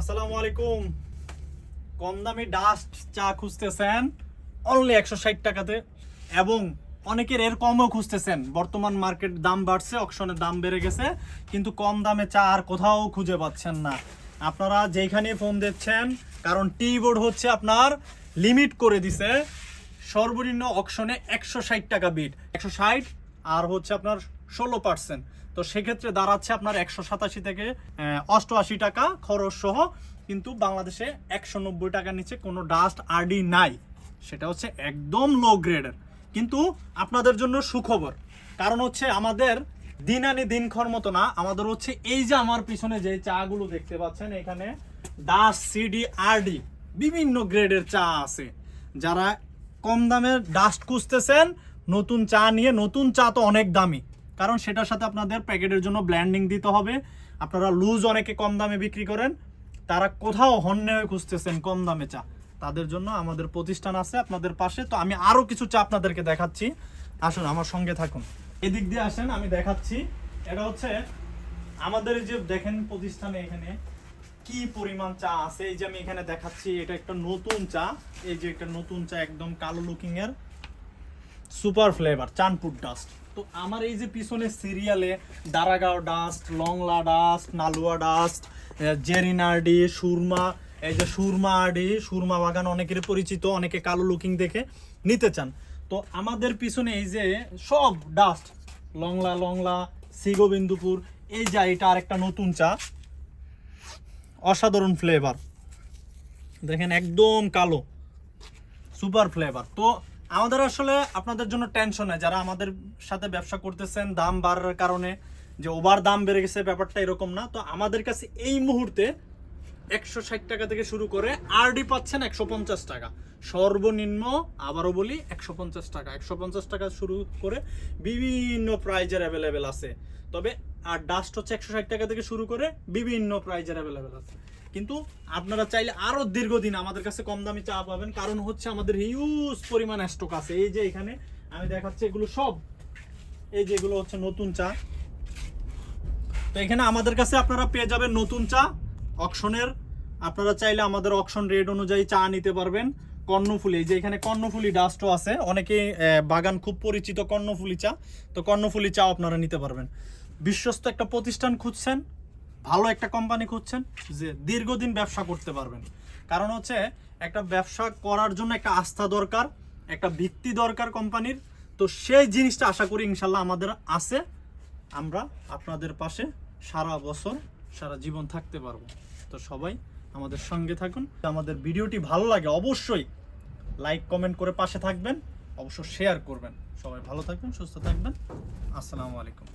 আসসালামু আলাইকুম। কম দামি ডাস্ট চা খুঁজতেছেন অনলি একশো ষাট টাকাতে, এবং অনেকের এর কমও খুঁজতেছেন। বর্তমান মার্কেট দাম বাড়ছে অকশনের দাম বেড়ে গেছে, কিন্তু কম দামে চা আর কোথাও খুঁজে পাচ্ছেন না। আপনারা যেখানে ফোন দিচ্ছেন কারণ টি বোর্ড হচ্ছে আপনার লিমিট করে দিছে। সর্বনিম্ন অকশনে একশো ষাট টাকা বিট একশো ষাট আর হচ্ছে আপনার ষোলো পার্সেন্ট তো সেক্ষেত্রে দাঁড়াচ্ছে আপনার একশো সাতাশি থেকে অষ্টআশি টাকা খরচ সহ, কিন্তু বাংলাদেশে একশো নব্বই টাকার নিচে কোনো ডাস্ট আরডি নাই। সেটা হচ্ছে একদম লো গ্রেডের কিন্তু আপনাদের জন্য সুখবর, কারণ হচ্ছে আমাদের দিন আনি দিনক্ষর মতো না, আমাদের হচ্ছে এই যে আমার পিছনে যে চাগুলো দেখতে পাচ্ছেন, এখানে ডাস্ট সিডি আরডি বিভিন্ন গ্রেডের চা আছে। যারা কম দামের ডাস্ট খুঁজতেছেন নতুন চা নিয়ে, নতুন চা তো অনেক দামি। কারণ সেটার সাথে আপনাদের প্যাকেটের জন্য ব্ল্যান্ডিং দিতে হবে। আপনারা লুজ অনেকে কম দামে বিক্রি করেন। তারা কোথাও হন্যে হয়ে খুঁজতেছেন কম দামে চা। তাদের জন্য আমাদের প্রতিষ্ঠান আছে আপনাদের পাশে। তো আমি আরও কিছু চা আপনাদেরকে দেখাচ্ছি। আসুন, আমার সঙ্গে থাকুন। এদিক দিয়ে আসেন, আমি দেখাচ্ছি। এটা হচ্ছে আমাদের যে দেখেন প্রতিষ্ঠানে এখানে কি পরিমাণ চা আছে। এই যে আমি এখানে দেখাচ্ছি, এটা একটা নতুন চা। এই যে একটা নতুন চা, একদম কালো লুকিং এর। সুপার ফ্লেভার, চানপুর ডাস্ট তো আমার এই যে পিছনে সিরিয়ালে দারাগাঁও ডাস্ট লংলা ডাস্ট নালুয়া ডাস্ট জেরিনার্ডি সুরমা, এই যে সুরমা আডি সুরমা বাগান অনেকের পরিচিত, অনেকে কালো লুকিং দেখে নিতে চান। তো আমাদের পিছনে এই যে সব ডাস্ট লংলা লংলা সিগোবিন্দুপুর এই যা এটা আরেকটা নতুন চা। অসাধারণ ফ্লেভার দেখেন একদম কালো, সুপার ফ্লেভার তো আমাদের আসলে আপনাদের জন্য টেনশন হয় যারা আমাদের সাথে ব্যবসা করতেছেন, দাম বাড়ার কারণে যে ওভার দাম বেড়ে গেছে, ব্যাপারটা এরকম না। তো আমাদের কাছে এই মুহূর্তে একশো ষাট টাকা থেকে শুরু করে আরডি পাচ্ছেন একশো পঞ্চাশ টাকা। সর্বনিম্ন, আবারও বলি, একশো পঞ্চাশ টাকা। একশো পঞ্চাশ টাকা শুরু করে বিভিন্ন প্রাইজের অ্যাভেলেবেল আছে। তবে আর ডাস্ট হচ্ছে একশো ষাট টাকা থেকে শুরু করে বিভিন্ন প্রাইজের অ্যাভেলেবেল আছে। কিন্তু আপনারা চাইলে আরও দীর্ঘদিন আমাদের কাছে কম দামি চা পাবেন। কারণ হচ্ছে আমাদের হিউজ পরিমাণ স্টক আছে। এই যে এখানে আমি দেখাচ্ছি এগুলো সব। এই যে এগুলো হচ্ছে নতুন চা। তো এখানে আমাদের কাছে আপনারা পেয়ে যাবেন নতুন চা। অকশনের। আপনারা চাইলে আমাদের অকশন রেট অনুযায়ী চা নিতে পারবেন। কর্ণফুলি। যে এখানে কর্ণফুলি ডাস্টও আছে। অনেকে বাগান খুব পরিচিত কর্ণফুলি চা। তো কর্ণফুলি চা আপনারা নিতে পারবেন। বিশ্বস্ত একটা প্রতিষ্ঠান খুঁজছেন। ভালো একটা কোম্পানি খুঁজছেন যে দীর্ঘদিন ব্যবসা করতে পারবেন। কারণ হচ্ছে একটা ব্যবসা করার জন্য একটা আস্থা দরকার, একটা ভিত্তি দরকার কোম্পানির। তো সেই জিনিসটা আশা করি ইনশাল্লাহ আমাদের আছে। আমরা আপনাদের পাশে সারা বছর, সারা জীবন থাকতে পারব। তো সবাই আমাদের সঙ্গে থাকুন। আমাদের ভিডিওটি ভালো লাগে অবশ্যই লাইক, কমেন্ট করে পাশে থাকবেন অবশ্য শেয়ার করবেন। সবাই ভালো থাকবেন, সুস্থ থাকবেন। আসসালামু আলাইকুম।